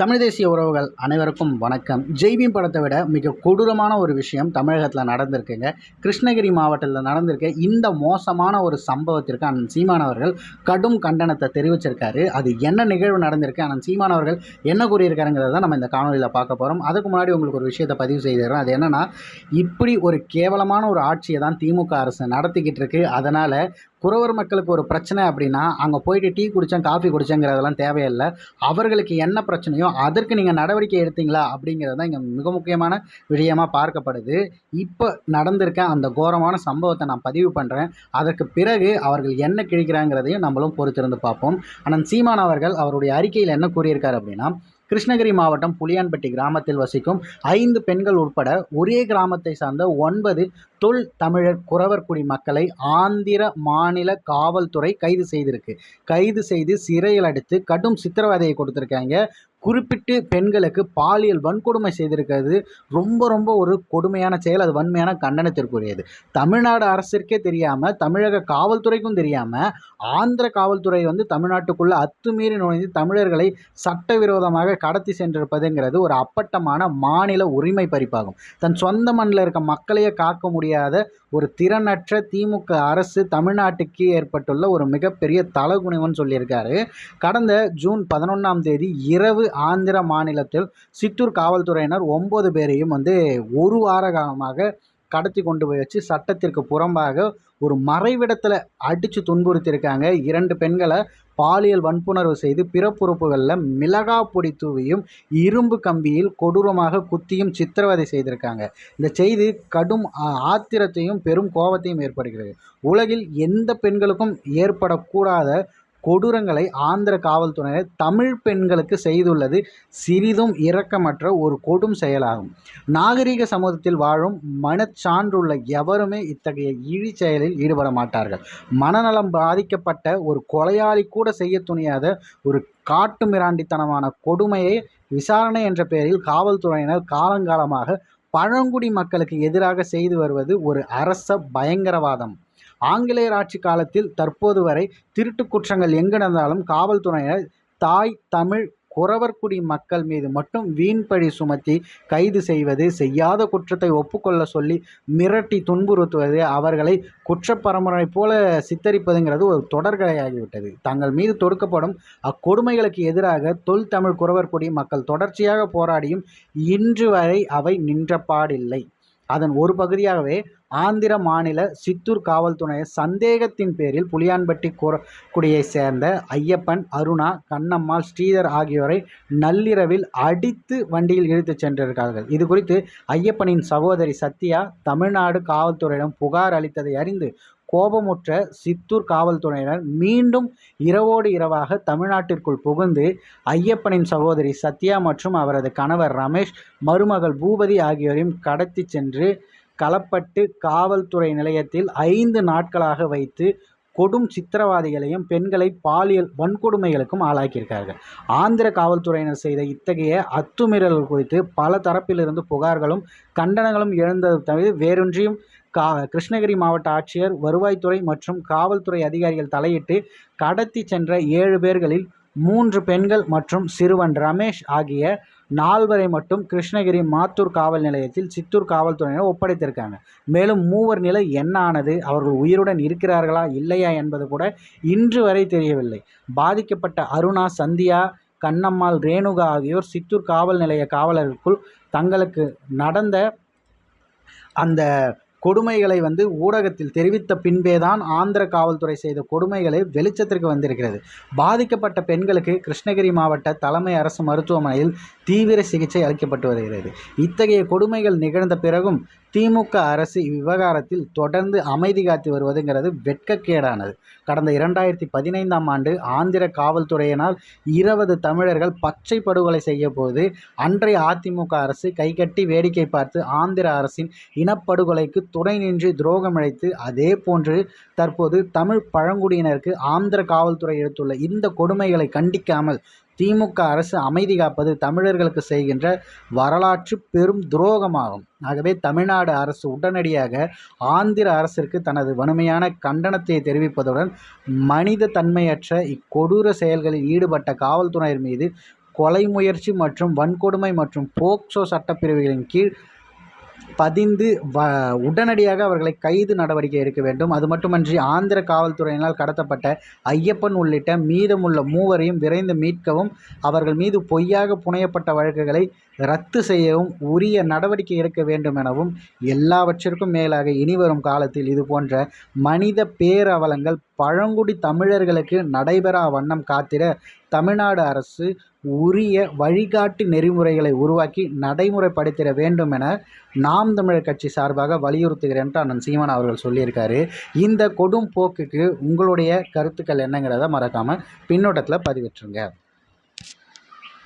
தமிழ் தேசிய உறவுகள் அனைவருக்கும் வணக்கம். ஜெய்பீம் படத்தை விட மிக கொடூரமான ஒரு விஷயம் தமிழகத்தில் நடந்திருக்குங்க. கிருஷ்ணகிரி மாவட்டத்தில் நடந்திருக்க இந்த மோசமான ஒரு சம்பவத்திற்கு அண்ணன் சீமான் அவர்கள் கடும் கண்டனத்தை தெரிவிச்சிருக்காரு. அது என்ன நிகழ்வு நடந்திருக்கு அண்ணன் சீமான் அவர்கள் என்ன கூறியிருக்காருங்கிறத நம்ம இந்த காணொலியில் பார்க்க போகிறோம் அதுக்கு முன்னாடி உங்களுக்கு ஒரு விஷயத்தை பதிவு செய்திடுறோம் அது என்னென்னா இப்படி ஒரு கேவலமான ஒரு ஆட்சியை தான் திமுக அரசு நடத்திக்கிட்டு இருக்கு. அதனால் புறவர் மக்களுக்கு ஒரு பிரச்சனை அப்படின்னா அங்கே போயிட்டு டீ குடித்தேன் காஃபி குடித்தேங்கிறதெல்லாம் தேவையில்லை. அவர்களுக்கு என்ன பிரச்சனையோ அதற்கு நீங்கள் நடவடிக்கை எடுத்தீங்களா அப்படிங்கிறது தான் இங்கே மிக முக்கியமான விஷயமாக பார்க்கப்படுது. இப்போ நடந்திருக்க அந்த கோரமான சம்பவத்தை நான் பதிவு பண்ணுறேன் அதற்கு பிறகு அவர்கள் என்ன கிழிக்கிறாங்கிறதையும் நம்மளும் பொறுத்திருந்து பார்ப்போம். ஆனால் சீமான் அவர்கள் அவருடைய அறிக்கையில் என்ன கூறியிருக்கார் அப்படின்னா கிருஷ்ணகிரி மாவட்டம் புளியான்பட்டி கிராமத்தில் வசிக்கும் ஐந்து பெண்கள் உட்பட ஒரே கிராமத்தை சார்ந்த ஒன்பது தொல் தமிழர் குறவர்குடி மக்களை ஆந்திர மாநில காவல்துறை கைது செய்திருக்கு. கைது செய்து சிறையில் அடித்து கடும் சித்திரவதையை கொடுத்துருக்காங்க. குறிப்பிட்டு பெண்களுக்கு பாலியல் வன்கொடுமை செய்திருக்கிறது. ரொம்ப ரொம்ப ஒரு கொடுமையான செயல் அது வன்மையான கண்டனத்திற்குரியது. தமிழ்நாடு அரசிற்கே தெரியாமல் தமிழக காவல்துறைக்கும் தெரியாமல் ஆந்திர காவல்துறை வந்து தமிழ்நாட்டுக்குள்ளே அத்துமீறி நுழைந்து தமிழர்களை சட்டவிரோதமாக கடத்தி சென்றிருப்பதுங்கிறது ஒரு அப்பட்டமான மாநில உரிமை பறிப்பாகும். தன் சொந்த மண்ணில் இருக்க மக்களையே காக்க முடியாத ஒரு திறனற்ற திமுக அரசு தமிழ்நாட்டுக்கு ஏற்பட்டுள்ள ஒரு மிகப்பெரிய தலகுனிவன் சொல்லியிருக்காரு. கடந்த ஜூன் பதினொன்றாம் தேதி இரவு ஆந்திர மாநிலத்தில் சித்தூர் காவல்துறையினர் ஒம்பது பேரையும் வந்து ஒரு வார காலமாக கடத்தி கொண்டு போய் வச்சு சட்டத்திற்கு புறம்பாக ஒரு மறைவிடத்தில் அடித்து துன்புறுத்தியிருக்காங்க. இரண்டு பெண்களை பாலியல் வன்புணர்வு செய்து பிறப்புறுப்புகளில் மிளகா பொடி தூவியும் இரும்பு கம்பியில் கொடூரமாக குத்தியும் சித்திரவதை செய்திருக்காங்க. இந்த செய்தி கடும் ஆத்திரத்தையும் பெரும் கோபத்தையும் ஏற்படுகிறது. உலகில் எந்த பெண்களுக்கும் ஏற்படக்கூடாத கொடூரங்களை ஆந்திர காவல்துறையினர் தமிழ் பெண்களுக்கு செய்துள்ளது. சிறிதும் இரக்கமற்ற ஒரு கொடும் செயலாகும். நாகரிக சமூகத்தில் வாழும் மனச்சான்றுள்ள எவருமே இத்தகைய இழி செயலில் ஈடுபட மாட்டார்கள். மனநலம் பாதிக்கப்பட்ட ஒரு கொலையாளி கூட செய்ய துணியாத ஒரு காட்டுமிராண்டித்தனமான கொடுமையை விசாரணை என்ற பெயரில் காவல்துறையினர் காலங்காலமாக பழங்குடி மக்களுக்கு எதிராக செய்து வருவது ஒரு அரச பயங்கரவாதம். ஆங்கிலேயர் ஆட்சி காலத்தில் தற்போது வரை திருட்டு குற்றங்கள் எங்கு நடந்தாலும் காவல்துறையினர் தாய் தமிழ் குறவர்குடி மக்கள் மீது மட்டும் வீண்பழி சுமத்தி கைது செய்வது செய்யாத குற்றத்தை ஒப்புக்கொள்ள சொல்லி மிரட்டி துன்புறுத்துவது அவர்களை குற்றப்பரம்பரை போல சித்தரிப்பதுங்கிறது ஒரு தொடர்கதையாகிவிட்டது. தங்கள் மீது தொடுக்கப்படும் அக்கொடுமைகளுக்கு எதிராக தொல் தமிழ் குறவர்குடி மக்கள் தொடர்ச்சியாக போராடியும் இன்று வரை அவை நின்றபாடில்லை. அதன் ஒரு பகுதியாகவே ஆந்திர மாநில சித்தூர் காவல்துறை சந்தேகத்தின் பேரில் புளியான்பட்டி குடியை சேர்ந்த ஐயப்பன் அருணா கண்ணம்மாள் ஸ்ரீதர் ஆகியோரை நள்ளிரவில் அடித்து வண்டியில் இழுத்துச் சென்றிருக்கார்கள் இது குறித்து ஐயப்பனின் சகோதரி சத்யா தமிழ்நாடு காவல்துறையிடம் புகார் அளித்ததை அறிந்து கோபமுற்ற சித்தூர் காவல்துறையினர் மீண்டும் இரவோடு இரவாக தமிழ்நாட்டிற்குள் புகுந்து ஐயப்பனின் சகோதரி சத்யா மற்றும் அவரது கணவர் ரமேஷ் மருமகள் பூபதி ஆகியோரையும் கடத்தி சென்று களப்பட்டு காவல்துறை நிலையத்தில் ஐந்து நாட்களாக வைத்து கொடும் சித்திரவாதிகளையும் பெண்களை பாலியல் வன்கொடுமைகளுக்கும் ஆளாக்கியிருக்கார்கள். ஆந்திர காவல்துறையினர் செய்த இத்தகைய அத்துமீறல்கள் குறித்து பல தரப்பிலிருந்து புகார்களும் கண்டனங்களும் எழுந்தது தவிர வேறொன்றியும் கா கிருஷ்ணகிரி மாவட்ட ஆட்சியர் வருவாய்த்துறை மற்றும் காவல்துறை அதிகாரிகள் தலையிட்டு கடத்தி சென்ற ஏழு பேர்களில் மூன்று பெண்கள் மற்றும் சிறுவன் ரமேஷ் ஆகிய நால்வரை மட்டும் கிருஷ்ணகிரி மாத்தூர் காவல் நிலையத்தில் சித்தூர் காவல்துறையினர் ஒப்படைத்திருக்காங்க. மேலும் மூவர் நிலை என்ன ஆனது அவர்கள் உயிருடன் இருக்கிறார்களா இல்லையா என்பது கூட இன்று வரை தெரியவில்லை. பாதிக்கப்பட்ட அருணா சந்தியா கண்ணம்மாள் ரேணுகா ஆகியோர் சித்தூர் காவல் நிலைய காவலர்களுக்குள் தங்களுக்கு நடந்த அந்த கொடுமைகளை வந்து ஊடகத்தில் தெரிவித்த பின்பே தான் ஆந்திர காவல்துறை செய்த கொடுமைகளை வெளிச்சத்திற்கு வந்திருக்கிறது. பாதிக்கப்பட்ட பெண்களுக்கு கிருஷ்ணகிரி மாவட்ட தலைமை அரசு மருத்துவமனையில் தீவிர சிகிச்சை அளிக்கப்பட்டு வருகிறது. இத்தகைய கொடுமைகள் நிகழ்ந்த பிறகும் திமுக அரசு இவ்விவகாரத்தில் தொடர்ந்து அமைதி காத்து வருவதுங்கிறது வெட்கக்கேடானது. கடந்த இரண்டாயிரத்தி பதினைந்தாம் ஆண்டு ஆந்திர காவல்துறையினால் இருபது தமிழர்கள் பச்சை படுகொலை செய்ய போது அன்றைய அதிமுக அரசு கைகட்டி வேடிக்கை பார்த்து ஆந்திர அரசின் இனப்படுகொலைக்கு துணை நின்று துரோகம் அழைத்து அதே போன்று தற்போது தமிழ் பழங்குடியினருக்கு ஆந்திர காவல்துறை எடுத்துள்ள இந்த கொடுமைகளை கண்டிக்காமல் திமுக அரசு அமைதி காப்பது தமிழர்களுக்கு செய்கின்ற வரலாற்று பெரும் துரோகமாகும். ஆகவே தமிழ்நாடு அரசு உடனடியாக ஆந்திர அரசிற்கு தனது வன்மையான கண்டனத்தை தெரிவிப்பதுடன் மனித தன்மையற்ற இக்கொடூர செயல்களில் ஈடுபட்ட காவல்துறையினர் மீது கொலை முயற்சி மற்றும் வன்கொடுமை மற்றும் போக்சோ சட்டப்பிரிவுகளின் கீழ் பதிந்து வ உடனடியாக அவர்களை கைது நடவடிக்கை எடுக்க வேண்டும். அது மட்டுமன்றி ஆந்திர காவல்துறையினால் கடத்தப்பட்ட ஐயப்பன் உள்ளிட்ட மீதமுள்ள மூவரையும் விரைந்து மீட்கவும் அவர்கள் மீது பொய்யாக புனையப்பட்ட வழக்குகளை ரத்து செய்யவும் உரிய நடவடிக்கை எடுக்க வேண்டும் எனவும் எல்லாவற்றிற்கும் மேலாக இனிவரும் காலத்தில் இது போன்ற மனித பேரவலங்கள் பழங்குடி தமிழர்களுக்கு நடைபெறா வண்ணம் காத்திட தமிழ்நாடு அரசு உரிய வழிகாட்டு நெறிமுறைகளை உருவாக்கி நடைமுறைப்படுத்திட வேண்டும் என நாம் தமிழர் கட்சி சார்பாக வலியுறுத்துகிறேன்ட்டு அண்ணன் சீமான் அவர்கள் சொல்லியிருக்காரு. இந்த கொடும் போக்குக்கு உங்களுடைய கருத்துக்கள் என்னங்கிறத மறக்காமல் பின்னோட்டத்தில் பதிவிட்டுருங்க.